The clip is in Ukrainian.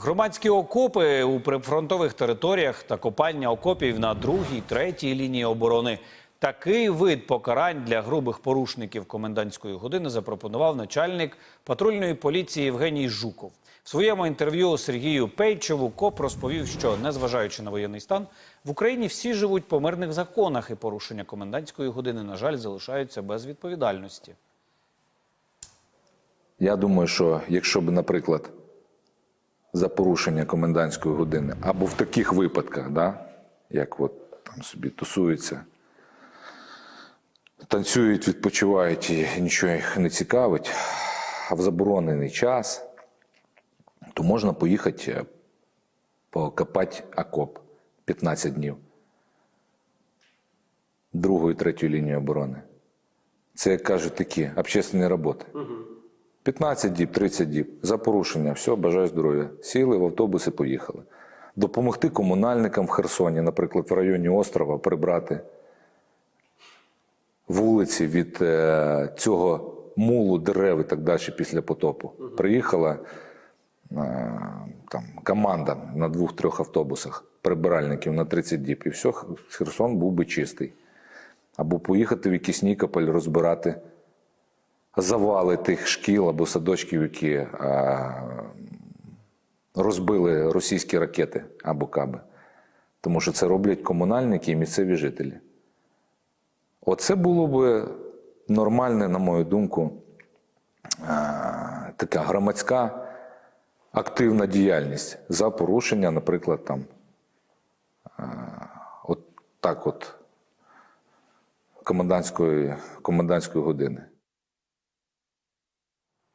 Громадські окопи у прифронтових територіях та копання окопів на другій, третій лінії оборони. Такий вид покарань для грубих порушників комендантської години запропонував начальник патрульної поліції Євгеній Жуков. В своєму інтерв'ю Сергію Пейчеву КОП розповів, що незважаючи на воєнний стан, в Україні всі живуть по мирних законах, і порушення комендантської години, на жаль, залишаються без відповідальності. Я думаю, що якщо б, наприклад, за порушення комендантської години, або в таких випадках, да, як от там собі тусуються, танцюють, відпочивають і нічого їх не цікавить, а в заборонений час, то можна поїхати е, покопати окоп 15 днів. Другої, третьої лінії оборони. Це, як кажуть, такі общественні роботи. 15 діб, 30 діб. За порушення, все, бажаю здоров'я. Сіли в автобус і поїхали. Допомогти комунальникам в Херсоні, наприклад, в районі острова, прибрати вулиці від е, цього мулу дерев і так далі після потопу. Приїхала е, там, команда на двох-трьох автобусах, прибиральників на 30 діб, і все, Херсон був би чистий. Або поїхати в якийсь Нікополь розбирати завали тих шкіл або садочків, які а, розбили російські ракети або каби. Тому що це роблять комунальники і місцеві жителі. Оце було б нормальне, на мою думку, така громадська активна діяльність за порушення, наприклад, там, от так от комендантської, комендантської години.